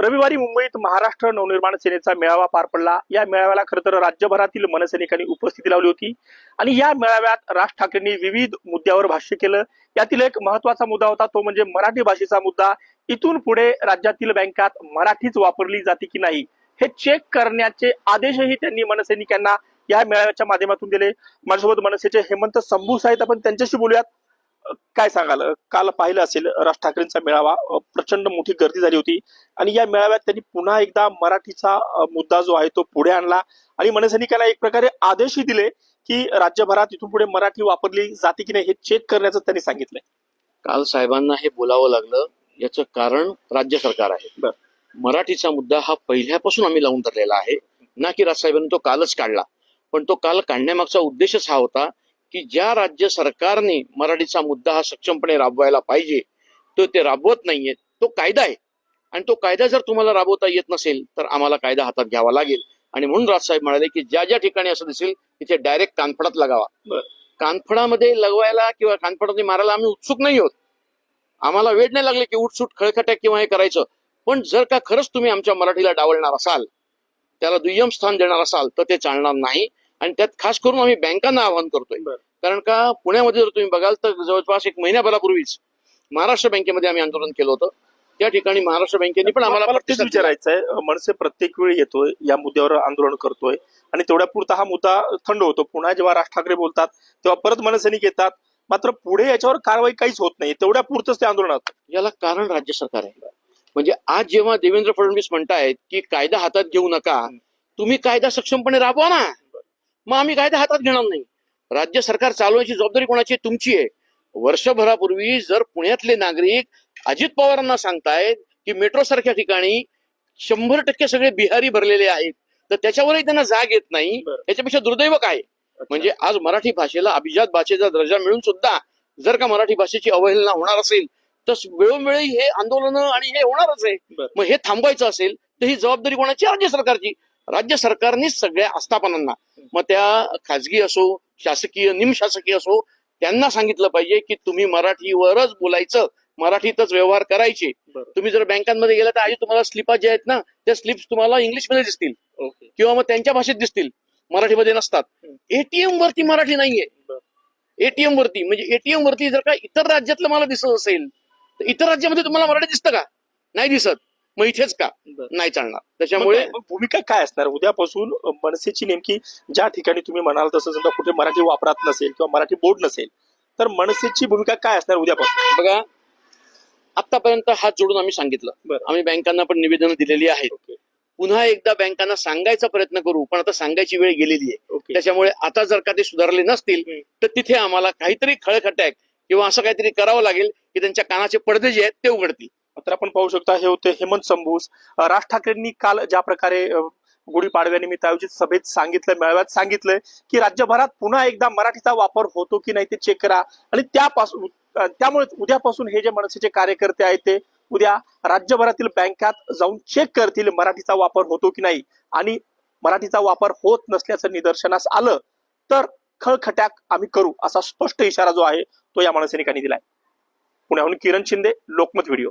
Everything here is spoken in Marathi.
रविवारी मुंबईत महाराष्ट्र नवनिर्माण सेनेचा मेळावा पार पडला. या मेळाव्याला खरं तर राज्यभरातील मनसैनिकांनी उपस्थिती लावली होती. आणि या मेळाव्यात राज ठाकरेंनी विविध मुद्द्यावर भाष्य केलं. यातील एक महत्त्वाचा मुद्दा होता तो म्हणजे मराठी भाषेचा मुद्दा. इथून पुढे राज्यातील बँकात मराठीच वापरली जाते की नाही हे चेक करण्याचे आदेशही त्यांनी मनसैनिकांना या मेळाव्याच्या माध्यमातून दिले. माझ्यासोबत मनसेचे हेमंत संभूस आहेत. आपण त्यांच्याशी बोलूयात. काय सांगाल? काल पाहिलं असेल राज ठाकरेंचा मेळावा. प्रचंड मोठी गर्दी झाली होती. आणि या मेळाव्यात त्यांनी पुन्हा एकदा मराठीचा मुद्दा जो आहे तो पुढे आणला. आणि मनसैनिकांना एक प्रकारे आदेशही दिले की राज्यभरात इथून पुढे मराठी वापरली जाते की नाही हे चेक करण्याचं त्यांनी सांगितलंय. काल साहेबांना हे बोलावं लागलं. याचं कारण राज्य सरकार आहे. बर. मराठीचा मुद्दा हा पहिल्यापासून आम्ही लावून धरलेला आहे. ना की राजसाहेबांनी तो कालच काढला. पण तो काल काढण्यामागचा उद्देशच हा होता की ज्या राज्य सरकारने मराठीचा मुद्दा हा सक्षमपणे राबवायला पाहिजे तो ते राबवत नाहीये तो कायदा आहे. आणि तो कायदा जर तुम्हाला राबवता येत नसेल तर आम्हाला कायदा हातात घ्यावा लागेल. आणि म्हणून राजसाहेब म्हणाले की ज्या ज्या ठिकाणी असं दिसेल तिथे डायरेक्ट कानफडात लागावा. कानफडामध्ये लगवायला किंवा कानफडामध्ये मारायला आम्ही उत्सुक नाही आहोत. आम्हाला वेळ नाही लागले की उठसूट खळखट्या किंवा हे करायचं. पण जर का खरंच तुम्ही आमच्या मराठीला डावलणार असाल त्याला दुय्यम स्थान देणार असाल तर ते चालणार नाही. आणि त्यात खास करून आम्ही बँकांना आवाहन करतोय. कारण का पुण्यामध्ये जर तुम्ही बघाल तर जवळपास एक महिन्याभरापूर्वीच महाराष्ट्र बँकेमध्ये आम्ही आंदोलन केलं होतं. त्या ठिकाणी महाराष्ट्र बँकेने पण आम्हाला तेच दिला. विचारायचं आहे मनसे प्रत्येक वेळी येतोय या मुद्द्यावर आंदोलन करतोय आणि तेवढ्या पुरता हा मुद्दा थंड होतो. पुन्हा जेव्हा राज ठाकरे बोलतात तेव्हा परत मनसैनिक येतात मात्र पुढे याच्यावर कारवाई काहीच होत नाही. तेवढ्या पुरतच ते आंदोलनात. याला कारण राज्य सरकार आहे. म्हणजे आज जेव्हा देवेंद्र फडणवीस म्हणतायत की कायदा हातात घेऊ नका तुम्ही कायदा सक्षमपणे राबवा ना. मग आम्ही कायदा हातात घेणार नाही. राज्य सरकार चालवण्याची जबाबदारी कोणाची? तुमची आहे. वर्षभरापूर्वी जर पुण्यातले नागरिक अजित पवारांना सांगतायत की मेट्रो सारख्या ठिकाणी शंभर टक्के सगळे बिहारी भरलेले आहेत तर त्याच्यावरही त्यांना जाग येत नाही. याच्यापेक्षा दुर्दैव काय? म्हणजे आज मराठी भाषेला अभिजात भाषेचा दर्जा मिळून सुद्धा जर का मराठी भाषेची अवहेलना होणार असेल तर वेळोवेळी हे आंदोलन आणि हे होणारच आहे. मग हे थांबवायचं असेल तर ही जबाबदारी कोणाची? राज्य सरकारची. राज्य सरकारनेच सगळ्या आस्थापनांना मग त्या खाजगी असो शासकीय निमशासकीय असो त्यांना सांगितलं पाहिजे की तुम्ही मराठीवरच बोलायचं. मराठीतच व्यवहार करायचे. तुम्ही जर बँकांमध्ये गेला तर आधी तुम्हाला स्लिपा ज्या आहेत ना त्या स्लिप्स तुम्हाला इंग्लिशमध्ये दिसतील. किंवा मग त्यांच्या भाषेत दिसतील. मराठीमध्ये नसतात. एटीएम वरती मराठी नाहीये. एटीएम वरती म्हणजे एटीएम वरती जर का इतर राज्यातलं मला दिसत असेल तर इतर राज्यामध्ये तुम्हाला मराठी दिसतं का? नाही दिसत. मग इथेच का? नाही चालणार. त्याच्यामुळे भूमिका काय असणार? उद्यापासून मनसेची नेमकी ज्या ठिकाणी तुम्ही म्हणाल तसं समजा कुठे मराठी वापरात नसेल किंवा मराठी बोर्ड नसेल तर मनसेची भूमिका काय असणार उद्यापासून? बघा आतापर्यंत हात जोडून आम्ही सांगितलं. बरं. आम्ही बँकांना पण निवेदन दिलेली आहेत. पुन्हा एकदा बँकांना सांगायचा प्रयत्न करू पण आता सांगायची वेळ गेलेली आहे. त्याच्यामुळे आता जर का ते सुधारले नसतील. तर तिथे आम्हाला काहीतरी खळखटॅक किंवा असं काहीतरी करावं लागेल की त्यांच्या कानाचे पडदे जे आहेत ते उघडतील. तर आपण पाहू शकता हे होते हेमंत संभूस. राज ठाकरेंनी काल ज्या प्रकारे गुढीपाडव्यानिमित्त आयोजित सभेत सांगितलं मेळाव्यात सांगितलंय की राज्यभरात पुन्हा एकदा मराठीचा वापर होतो की नाही ते चेक करा. आणि त्यापासून त्यामुळे उद्यापासून हे जे मनसेचे कार्यकर्ते आहेत ते उद्या राज्यभरातील बँकात जाऊन चेक करतील मराठीचा वापर होतो की नाही. आणि मराठीचा वापर होत नसल्याचं निदर्शनास आलं तर खळखट्याक आम्ही करू असा स्पष्ट इशारा जो आहे तो या मनसैनिकांनी दिलाय. पुण्याहून किरण शिंदे लोकमत व्हिडिओ.